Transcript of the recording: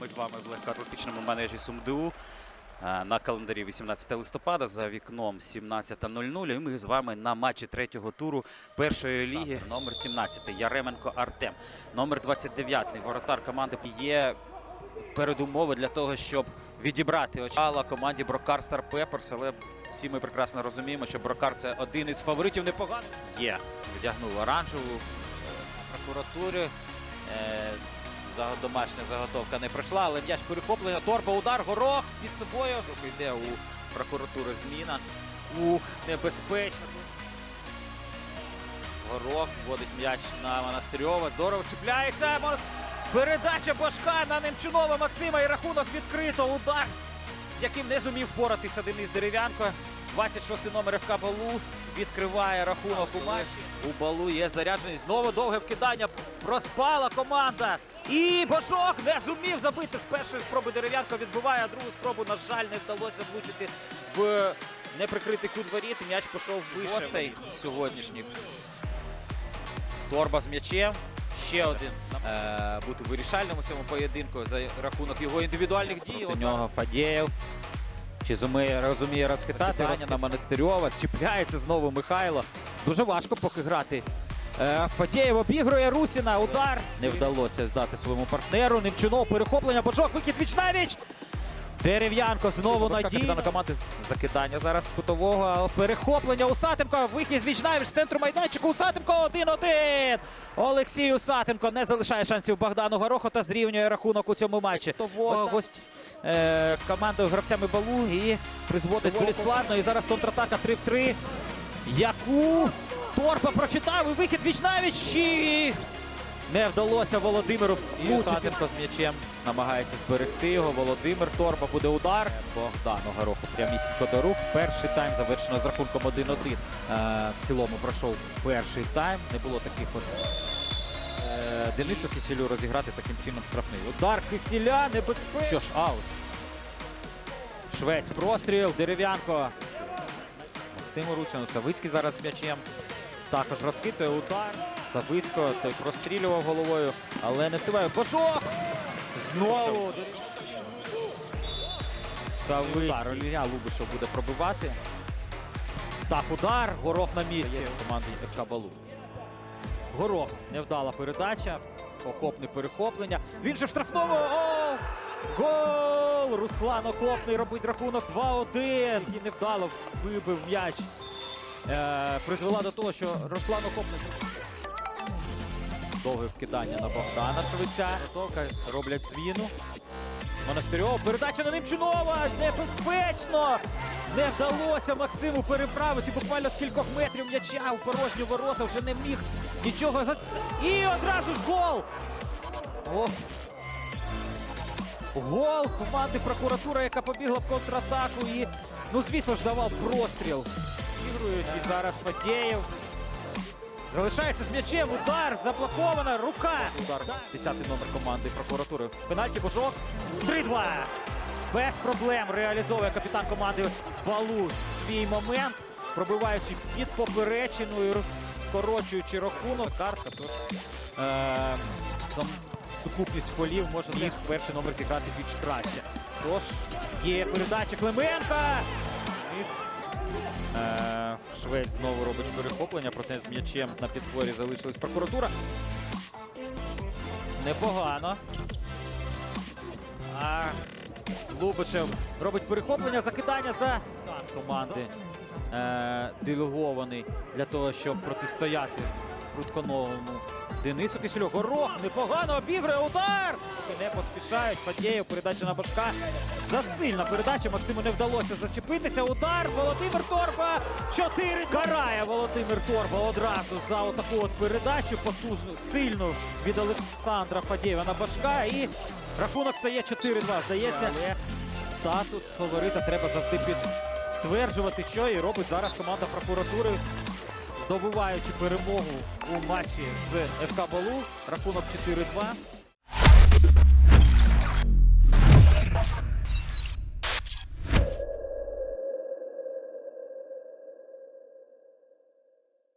Ми з вами в легкоатлетичному манежі СумДУ. Е, На календарі 18 листопада за вікном 17.00. І ми з вами на матчі третього туру першої ліги. Номер 17 Яременко Артем. Номер 29 воротар команди є передумови для того, щоб відібрати очала команді Брокар Стар Пеперс. Але всі ми прекрасно розуміємо, що Брокар це один із фаворитів непоганих. Є. Вдягнув оранжеву е, прокуратури. Е, Домашня заготовка не пройшла, але м'яч перехоплення. Торба, удар, горох під собою. Йде у прокуратури зміна. Ух, небезпечно. Горох вводить м'яч на Монастирьова. Здорово чіпляється. Передача башка на Немчунова Максима і рахунок відкрито. Удар, з яким не зумів впоратися Денис Дерев'янко. 26 номер ФК Балу відкриває рахунок у матчі. У Балу є зарядженість. Знову довге вкидання. Проспала команда. І Божок не зумів забити з першої спроби Дерев'янко відбиває, а другу спробу, на жаль, не вдалося влучити в неприкритий кут воріт. М'яч пішов вище. Гостей сьогоднішніх. Торба з м'ячем. Ще один е, бути вирішальним у цьому поєдинку за рахунок його індивідуальних дій. Проти нього Фадєєв. Чи зуміє, розуміє розхитати Розхит- Аня на Монастирьова. Чіпляється знову Михайло. Дуже важко поки грати. Е, Фадєєв обігрує Русіна. Удар. Не вдалося здати своєму партнеру. Немчунов перехоплення. Божок, вихід віч на віч. Дерев'янко знову надійно. команди закидання зараз з кутового. Перехоплення Усатенко. Вихід віч з центру майданчику. Усатенко 1-1. Олексій Усатенко не залишає шансів Богдану Гороху та зрівнює рахунок у цьому матчі. Гость е, командою гравцями Балу і призводить доволі складно. І зараз контратака 3 в 3. Яку Торпа прочитав і вихід віч на. І не вдалося Володимиру І влучити. Усатенко з м'ячем намагається зберегти його. Володимир Торпа буде удар. Богдану Гороху прямісінько до рук. Перший тайм завершено з рахунком 1-1. Е, в цілому пройшов перший тайм. Не було таких от. Е, Денису Кисілю розіграти таким чином штрафний. Удар Кисіля небезпечно. Що ж, аут. Швець простріл, Дерев'янко. Максиму Русіну. Савицький зараз з м'ячем. Також розхитує удар. Савицько той прострілював головою, але не встигає. Божок! Знову. Савицький. Ілля Лубишев буде пробивати. Так, удар. Горох на місці. Команди ФК Балу. Горох. Невдала передача. Окопне перехоплення. Він же в штрафному. О! Гол! Руслан Окопний робить рахунок 2-1. І невдало вибив м'яч. Е, призвела до того, що Руслан Окопний. Довге вкидання на Богдана Швеця. Готовка роблять зміну. Монастирьов. Передача на Немчунова. Небезпечно. Не вдалося Максиму переправити буквально з кількох метрів м'яча у порожню ворота. Вже не міг нічого. І одразу ж гол. О. Гол команди прокуратура, яка побігла в контратаку і, ну звісно ж, давав простріл. Ігрують і зараз Фадєєв. Залишається з м'ячем. Удар. Заблокована. Рука. Удар. Десятий номер команди прокуратури. Пенальті Божок. 3-2. Без проблем реалізовує капітан команди Балу свій момент, пробиваючи під поперечину і розкорочуючи рахунок. Карта. Тож е, сам, сукупність фолів може їх перший номер зіграти більш краще. Тож є передача Клименка. Е, Швець знову робить перехоплення, проте з м'ячем на підборі залишилась прокуратура. Непогано. А Лубишев робить перехоплення, закидання за команди. Е, делегований для того, щоб протистояти прутконовому Денису Киселю. Горох непогано обігрує удар! Не поспішають. Фадєєв, передача на башка. Засильна передача. Максиму не вдалося зачепитися. Удар. Володимир Торба. Чотири. Карає Володимир Торба одразу за отаку от передачу. Потужну, сильну від Олександра Фадєєва на башка. І рахунок стає 4-2. Здається, але статус фаворита треба завжди підтверджувати, що і робить зараз команда прокуратури здобуваючи перемогу у матчі з ФК Балу. Рахунок 4-2.